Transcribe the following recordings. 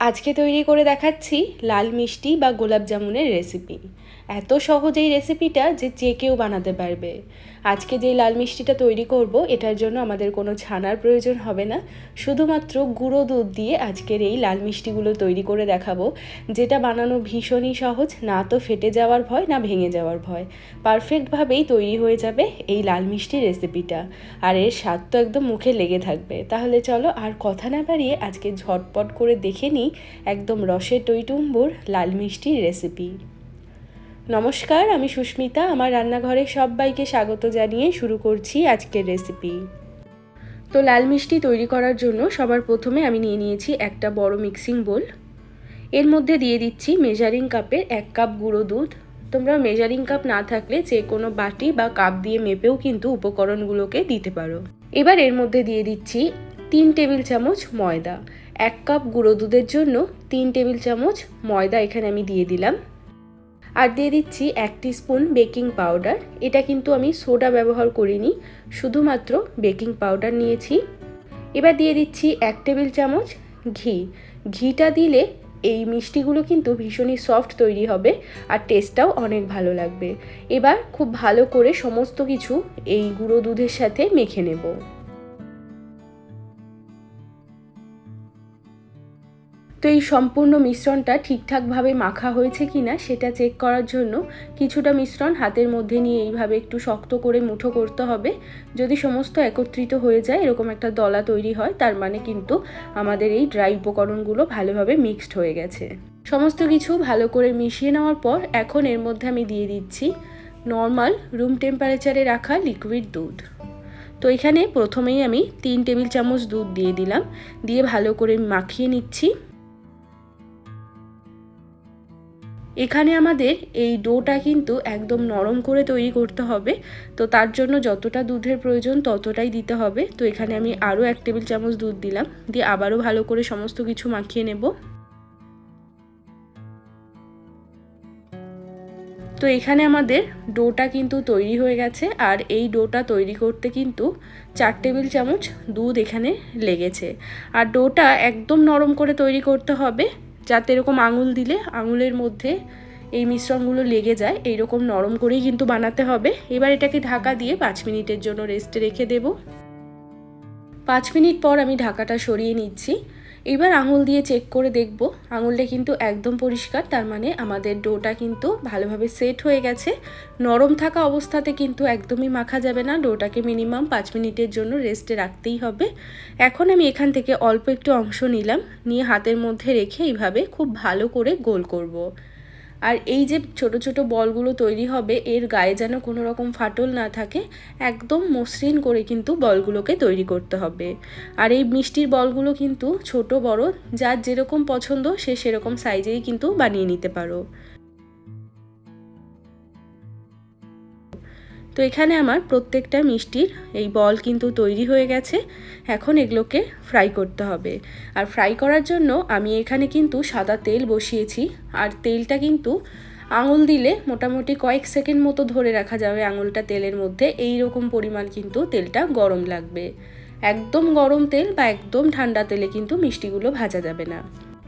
আজকে তৈরি করে দেখাচ্ছি লাল মিষ্টি বা গোলাপ জামুনের রেসিপি এত সহজ এই রেসিপিটা যে যে কেউ বানাতে পারবে। আজকে যে লাল মিষ্টিটা তৈরি করব, এটার জন্য আমাদের কোনো ছানার প্রয়োজন হবে না। শুধুমাত্র গুঁড়ো দুধ দিয়ে আজকের এই লাল মিষ্টিগুলো তৈরি করে দেখাবো, যেটা বানানো ভীষণই সহজ, না তো ফেটে যাওয়ার ভয়, না ভেঙে যাওয়ার ভয়। পারফেক্টভাবেই তৈরি হয়ে যাবে এই লাল মিষ্টির রেসিপিটা। আর এর স্বাদ তো একদম মুখে লেগে থাকবে। তাহলে চলো আর কথা না বাড়িয়ে আজকে ঝটপট করে দেখে নিই একদম রসের টইটুম্বুর লাল মিষ্টির রেসিপি। নমস্কার, আমি সুস্মিতা। আমার রান্নাঘরে সবাইকে স্বাগত জানিয়ে শুরু করছি আজকের রেসিপি তো লাল মিষ্টি তৈরি করার জন্য সবার প্রথমে আমি নিয়ে নিয়েছি একটা বড় মিক্সিং বোল এর মধ্যে দিয়ে দিচ্ছি মেজারিং কাপের এক কাপ গুঁড়ো দুধ। তোমরা মেজারিং কাপ না থাকলে যে কোনো বাটি বা কাপ দিয়ে মেপেও কিন্তু উপকরণগুলোকে দিতে পারো। এবার এর মধ্যে দিয়ে দিচ্ছি তিন টেবিল চামচ ময়দা। এক কাপ গুঁড়ো দুধের জন্য তিন টেবিল চামচ ময়দা এখানে আমি দিয়ে দিলাম। আর দিয়ে দিচ্ছি এক স্পুন বেকিং পাউডার এটা কিন্তু আমি সোডা ব্যবহার করিনি, শুধুমাত্র বেকিং পাউডার নিয়েছি। এবার দিয়ে দিচ্ছি এক টেবিল চামচ ঘি। ঘিটা দিলে এই মিষ্টিগুলো কিন্তু ভীষণই সফট তৈরি হবে আর টেস্টটাও অনেক ভালো লাগবে। এবার খুব ভালো করে সমস্ত কিছু এই গুঁড়ো দুধের সাথে মেখে নেব। তো এই সম্পূর্ণ মিশ্রণটা ঠিকঠাকভাবে মাখা হয়েছে কি না সেটা চেক করার জন্য কিছুটা মিশ্রণ হাতের মধ্যে নিয়ে এইভাবে একটু শক্ত করে মুঠো করতে হবে। যদি সমস্ত একত্রিত হয়ে যায়, এরকম একটা দলা তৈরি হয়, তার মানে কিন্তু আমাদের এই ড্রাই উপকরণগুলো ভালোভাবে মিক্সড হয়ে গেছে। সমস্ত কিছু ভালো করে মিশিয়ে নেওয়ার পর এখন এর মধ্যে আমি দিয়ে দিচ্ছি নর্মাল রুম টেম্পারেচারে রাখা লিকুইড দুধ। তো এখানে প্রথমেই আমি তিন টেবিল চামচ দুধ দিয়ে দিলাম। দিয়ে ভালো করে মাখিয়ে নিচ্ছি। এখানে আমাদের এই ডোটা কিন্তু একদম নরম করে তৈরি করতে হবে। তো তার জন্য যতটা দুধের প্রয়োজন ততটাই দিতে হবে। তো এখানে আমি আরও এক টেবিল চামচ দুধ দিলাম। দিয়ে আবারও ভালো করে সমস্ত কিছু মাখিয়ে নেব। তো এখানে আমাদের ডোটা কিন্তু তৈরি হয়ে গেছে। আর এই ডোটা তৈরি করতে কিন্তু চার টেবিল চামচ দুধ এখানে লেগেছে। আর ডোটা একদম নরম করে তৈরি করতে হবে। যাতে এরকম আঙুল দিলে আঙুলের মধ্যে এই মিশ্রণগুলো লেগে যায়, এইরকম নরম করেই কিন্তু বানাতে হবে। এবার এটাকে ঢাকা দিয়ে পাঁচ মিনিটের জন্য রেস্টে রেখে দেব। পাঁচ মিনিট পর আমি ঢাকাটা সরিয়ে নিচ্ছি। এবার আঙুল দিয়ে চেক করে দেখব। আঙুলটা কিন্তু একদম পরিষ্কার, তার মানে আমাদের ডোটা কিন্তু ভালোভাবে সেট হয়ে গেছে। নরম থাকা অবস্থাতে কিন্তু একদমই মাখা যাবে না, ডোটাকে মিনিমাম পাঁচ মিনিটের জন্য রেস্টে রাখতেই হবে। এখন আমি এখান থেকে অল্প একটু অংশ নিলাম, নিয়ে হাতের মধ্যে রেখে এইভাবে খুব ভালো করে গোল করব। আর এই যে ছোট ছোট বলগুলো তৈরি হবে, এর গায়ে যেন কোনো রকম ফাটল না থাকে, একদম মসৃণ করে কিন্তু বলগুলোকে তৈরি করতে হবে। আর এই মিষ্টির বলগুলো কিন্তু ছোট বড়, যার যেরকম পছন্দ সে সেরকম সাইজেই কিন্তু বানিয়ে নিতে পারো। তো এখানে আমার প্রত্যেকটা মিষ্টির এই বল কিন্তু তৈরি হয়ে গেছে। এখন এগুলোকে ফ্রাই করতে হবে। আর ফ্রাই করার জন্য আমি এখানে কিন্তু সাদা তেল বসিয়েছি। আর তেলটা কিন্তু আঙুল দিলে মোটামুটি কয়েক সেকেন্ড মতো ধরে রাখা যাবে আঙুলটা তেলের মধ্যে। এই রকম পরিমাণ কিন্তু তেলটা গরম লাগবে। একদম গরম তেল বা একদম ঠান্ডা তেলে কিন্তু মিষ্টিগুলো ভাজা যাবে না।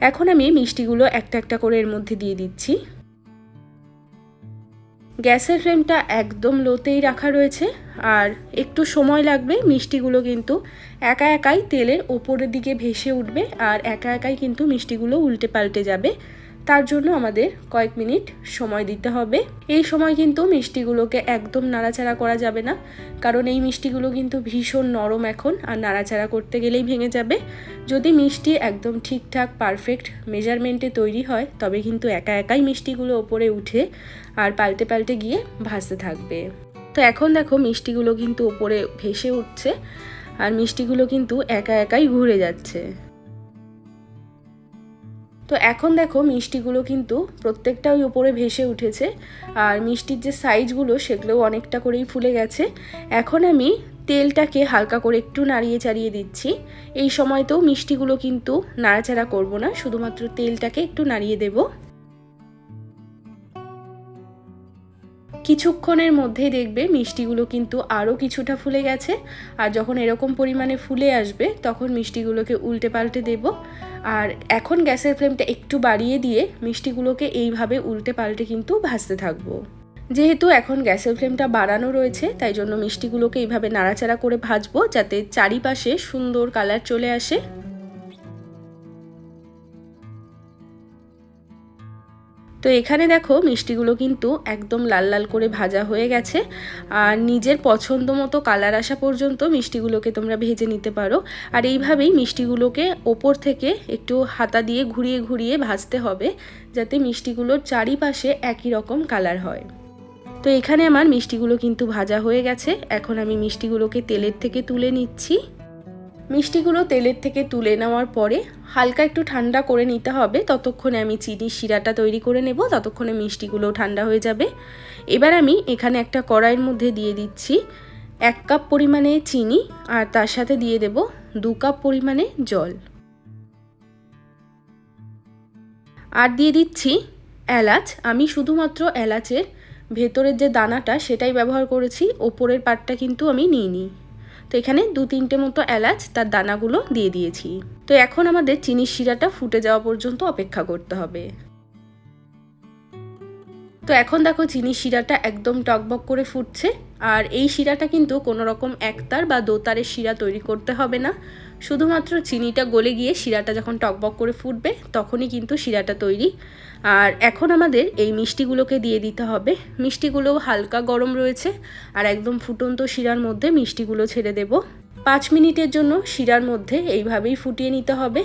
এখন আমি মিষ্টিগুলো একটা একটা করে এর মধ্যে দিয়ে দিচ্ছি। গ্যাসের ফ্লেমটা একদম লোতেই রাখা রয়েছে আর একটু সময় লাগবে, মিষ্টিগুলো কিন্তু একা একাই তেলের ওপরের দিকে ভেসে উঠবে আর একা একাই কিন্তু মিষ্টিগুলো উল্টে পাল্টে যাবে। তার জন্য আমাদের কয়েক মিনিট সময় দিতে হবে। এই সময় কিন্তু মিষ্টিগুলোকে একদম নাড়াচাড়া করা যাবে না, কারণ এই মিষ্টিগুলো কিন্তু ভীষণ নরম এখন, আর নাড়াচাড়া করতে গেলেই ভেঙে যাবে। যদি মিষ্টি একদম ঠিকঠাক পারফেক্ট মেজারমেন্টে তৈরি হয়, তবে কিন্তু একা একাই মিষ্টিগুলো ওপরে উঠে আর পাল্টে পাল্টে গিয়ে ভাসতে থাকবে। তো এখন দেখো মিষ্টিগুলো কিন্তু ওপরে ভেসে উঠছে, আর মিষ্টিগুলো কিন্তু একা একাই ঘুরে যাচ্ছে। তো এখন দেখো মিষ্টিগুলো কিন্তু প্রত্যেকটা ওই ওপরে ভেসে উঠেছে। আর মিষ্টির যে সাইজগুলো সেগুলোও অনেকটা করেই ফুলে গেছে। এখন আমি তেলটাকে হালকা করে একটু নাড়িয়ে চাড়িয়ে দিচ্ছি। এই সময়তেও মিষ্টিগুলো কিন্তু নাড়াচাড়া করব না, শুধুমাত্র তেলটাকে একটু নাড়িয়ে দেব। কিছুক্ষণের মধ্যেই দেখবে মিষ্টিগুলো কিন্তু আরও কিছুটা ফুলে গেছে। আর যখন এরকম পরিমাণে ফুলে আসবে, তখন মিষ্টিগুলোকে উল্টে পাল্টে দেব। আর এখন গ্যাসের ফ্লেমটা একটু বাড়িয়ে দিয়ে মিষ্টিগুলোকে এইভাবে উল্টে পাল্টে কিন্তু ভাজতে থাকব। যেহেতু এখন গ্যাসের ফ্লেমটা বাড়ানো রয়েছে, তাই জন্য মিষ্টিগুলোকে এইভাবে নাড়াচাড়া করে ভাজবো যাতে চারিপাশে সুন্দর কালার চলে আসে। তো এখানে দেখো মিষ্টিগুলো কিন্তু একদম লাল লাল করে ভাজা হয়ে গেছে। আর নিজের পছন্দ মতো কালার আসা পর্যন্ত মিষ্টিগুলোকে তোমরা ভেজে নিতে পারো। আর এইভাবেই মিষ্টিগুলোকে ওপর থেকে একটু হাতা দিয়ে ঘুরিয়ে ঘুরিয়ে ভাজতে হবে, যাতে মিষ্টিগুলোর চারিপাশে একই রকম কালার হয়। তো এখানে আমার মিষ্টিগুলো কিন্তু ভাজা হয়ে গেছে। এখন আমি মিষ্টিগুলোকে তেলের থেকে তুলে নিচ্ছি। মিষ্টিগুলো তেলের থেকে তুলে নেওয়ার পরে হালকা একটু ঠান্ডা করে নিতে হবে। ততক্ষণে আমি চিনি শিরাটা তৈরি করে নেব, ততক্ষণে মিষ্টিগুলো ঠান্ডা হয়ে যাবে। এবার আমি এখানে একটা কড়াইয়ের মধ্যে দিয়ে দিচ্ছি এক কাপ পরিমাণে চিনি আর তার সাথে দিয়ে দেব দু কাপ পরিমাণে জল। আর দিয়ে দিচ্ছি এলাচ। আমি শুধুমাত্র এলাচের ভেতরের যে দানাটা সেটাই ব্যবহার করেছি, ওপরের পাটটা কিন্তু আমি নিইনি। তো এখানে দু তিনটে মতো এলাচ তার দানাগুলো দিয়ে দিয়েছি। তো এখন আমাদের চিনির শিরাটা ফুটে যাওয়া পর্যন্ত অপেক্ষা করতে হবে। তো এখন দেখো চিনি শিরাটা একদম টকবক করে ফুটছে। আর এই শিরাটা কিন্তু কোনো রকম একতার বা দোতারের শিরা তৈরি করতে হবে না। শুধুমাত্র চিনিটা গলে গিয়ে শিরাটা যখন টকবক করে ফুটবে, তখনই কিন্তু শিরাটা তৈরি। আর এখন আমাদের এই মিষ্টিগুলোকে দিয়ে দিতে হবে। মিষ্টিগুলো হালকা গরম রয়েছে আর একদম ফুটন্ত শিরার মধ্যে মিষ্টিগুলো ছেড়ে দেব। পাঁচ মিনিটের জন্য শিরার মধ্যে এইভাবেই ফুটিয়ে নিতে হবে।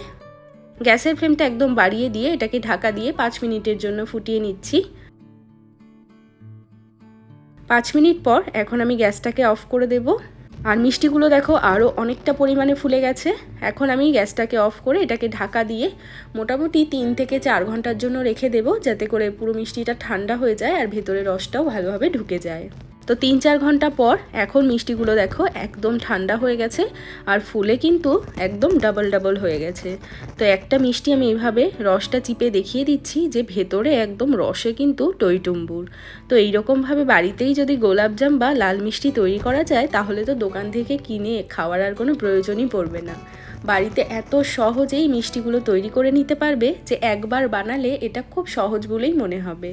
গ্যাসের ফ্লেমটা একদম বাড়িয়ে দিয়ে এটাকে ঢাকা দিয়ে পাঁচ মিনিটের জন্য ফুটিয়ে নিচ্ছি। পাঁচ মিনিট পর এখন আমি গ্যাসটাকে অফ করে দেব। আর মিষ্টিগুলো দেখো আরও অনেকটা পরিমাণে ফুলে গেছে। এখন আমি গ্যাসটাকে অফ করে এটাকে ঢাকা দিয়ে মোটামুটি তিন থেকে চার ঘণ্টার জন্য রেখে দেবো, যাতে করে পুরো মিষ্টিটা ঠান্ডা হয়ে যায় আর ভেতরে রসটাও ভালোভাবে ঢুকে যায়। তো তিন চার ঘণ্টা পর এখন মিষ্টিগুলো দেখো একদম ঠান্ডা হয়ে গেছে আর ফুলে কিন্তু একদম ডাবল ডাবল হয়ে গেছে। তো একটা মিষ্টি আমি এইভাবে রসটা চিপে দেখিয়ে দিচ্ছি যে ভেতরে একদম রসে কিন্তু টইটুম্বুর। তো এইরকমভাবে বাড়িতেই যদি গোলাপজাম বা লাল মিষ্টি তৈরি করা যায় তাহলে তো দোকান থেকে কিনে খাওয়ার আর কোনো প্রয়োজনই পড়বে না। বাড়িতে এত সহজেই মিষ্টিগুলো তৈরি করে নিতে পারবে যে একবার বানালে এটা খুব সহজ বলেই মনে হবে।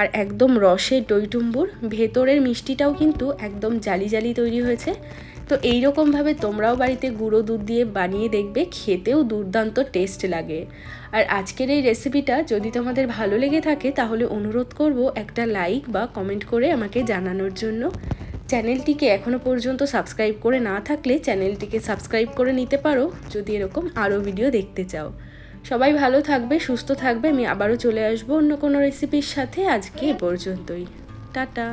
আর একদম রসের টইটুম্বুর ভেতরের মিষ্টিটাও কিন্তু একদম জালি জালি তৈরি হয়েছে। তো এই রকমভাবে তোমরাও বাড়িতে গুঁড়ো দুধ দিয়ে বানিয়ে দেখবে, খেতেও দুর্দান্ত টেস্ট লাগে। আর আজকের এই রেসিপিটা যদি তোমাদের ভালো লেগে থাকে তাহলে অনুরোধ করব একটা লাইক বা কমেন্ট করে আমাকে জানানোর জন্য। চ্যানেলটিকে এখনও পর্যন্ত সাবস্ক্রাইব করে না থাকলে চ্যানেলটিকে সাবস্ক্রাইব করে নিতে পারো যদি এরকম আরও ভিডিও দেখতে চাও। সবাই ভালো থাকবে, সুস্থ থাকবে, আমি আবারও চলে আসব অন্য কোনো রেসিপির সাথে আজকে এ পর্যন্তই। টাটা।